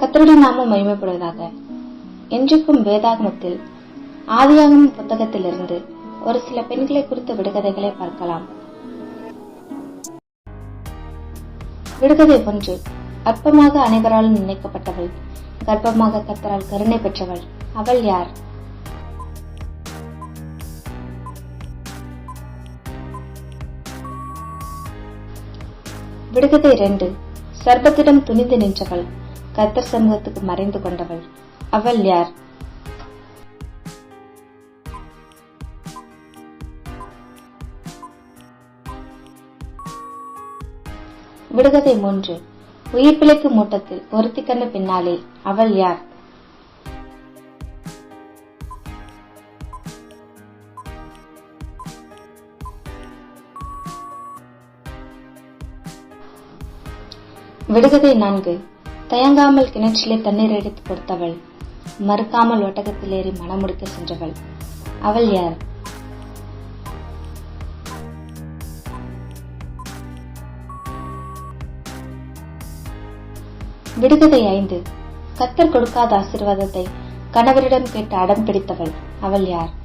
கத்தருடைய நாமம் மகிமைப்படுவதாக. என்றைக்கும் வேதாகமத்தில் ஆதியாகம புத்தகத்திலிருந்து ஒரு சில பெண்களை குறித்த விடுகதைகளை பார்க்கலாம். விடுகதை ஒன்று அற்பமாக அனைவராலும் நினைக்கப்பட்டவள் கர்ப்பமாக கத்தரால் கருணை பெற்றவள் அவள் யார்? விடுகதை இரண்டு சர்பத்திடம் துணிந்து நின்றவள். கத்தர் சமூகத்துக்கு மறைந்து கொண்டவள். அவள் யார்? விடுகதை மூன்று. உயிர் பிழைக்கும் மூட்டத்தில் ஒருத்தி கண்ட பின்னாலே அவள் யார்? விடுகதை நான்கு. தயங்காமல் கிணற்றிலே தண்ணீர் எடுத்து கொடுத்தவள். மறுக்காமல் ஒட்டகத்தில் ஏறி மனமுடிக்க சென்றவள். அவள் யார்? விடுகதை ஐந்து. கத்தர் கொடுக்காத ஆசீர்வாதத்தை கணவரிடம் கேட்டு அடம் பிடித்தவள். அவள் யார்?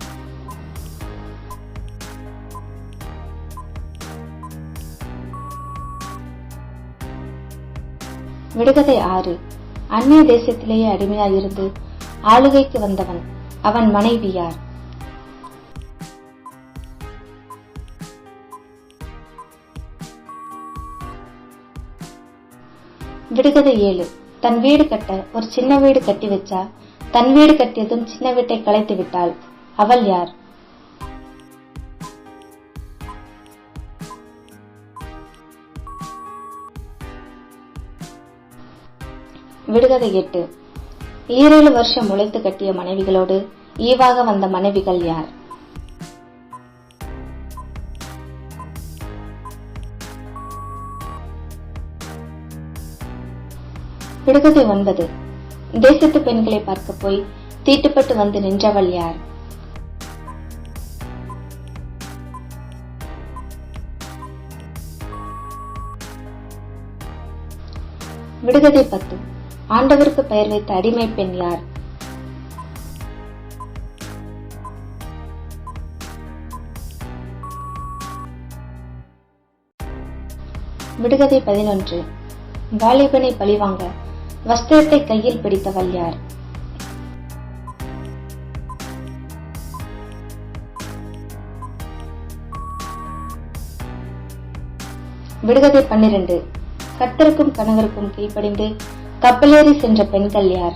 விடுகதை ஆறு. அந்நிய தேசத்திலேயே அடிமையாயிருந்து ஆளுகைக்கு வந்தவன் அவன் மனைவி யார்? விடுகதை ஏழு. தன் வீடு கட்ட ஒரு சின்ன வீடு கட்டி வச்சா தன் வீடு கட்டியதும் சின்ன வீட்டை கலைத்து விட்டாள் அவள் யார்? விடுகதை எட்டு. ஈரேழு வருஷம் உழைத்து கட்டிய மனைவிகளோடு ஈவாக வந்த மனைவிகள் யார்? விடுகதை ஒன்பது. தேசத்து பெண்களை பார்க்க போய் தீட்டுப்பட்டு வந்து நின்றவள் யார்? விடுகதை பத்து. ஆண்டவருக்கு பெயர் வைத்த அடிமை பெண் யார்? விடுகதை பதினொன்று. வாலிபனை பழிவாங்க. வஸ்திரத்தை கையில் பிடித்தவள் யார்? விடுகதை பன்னிரண்டு. கத்தருக்கும் கணவருக்கும் கீழ்ப்படிந்து கப்பலேறி சென்ற பெண்கள் யார்?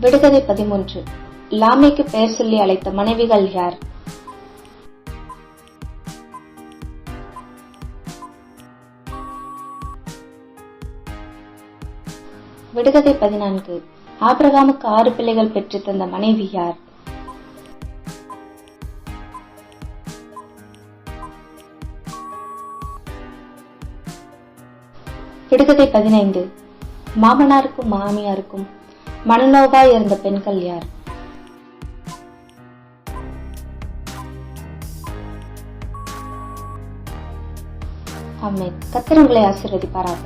விடுகதை பதிமூன்று. லாமைக்கு பெயர் சொல்லி அழைத்த மனைவிகள் யார்? விடுகதை பதினான்கு. ஆபிரகாமுக்கு ஆறு பிள்ளைகள் பெற்று தந்த மனைவி யார்? விடுகதை பதினைந்து. மாமனாருக்கும் மாமியாருக்கும் மனநோவாய் இருந்த பெண்கள் யார்? அம்மே கத்திரங்களை உங்களை ஆசீர்வதிப்பாராக.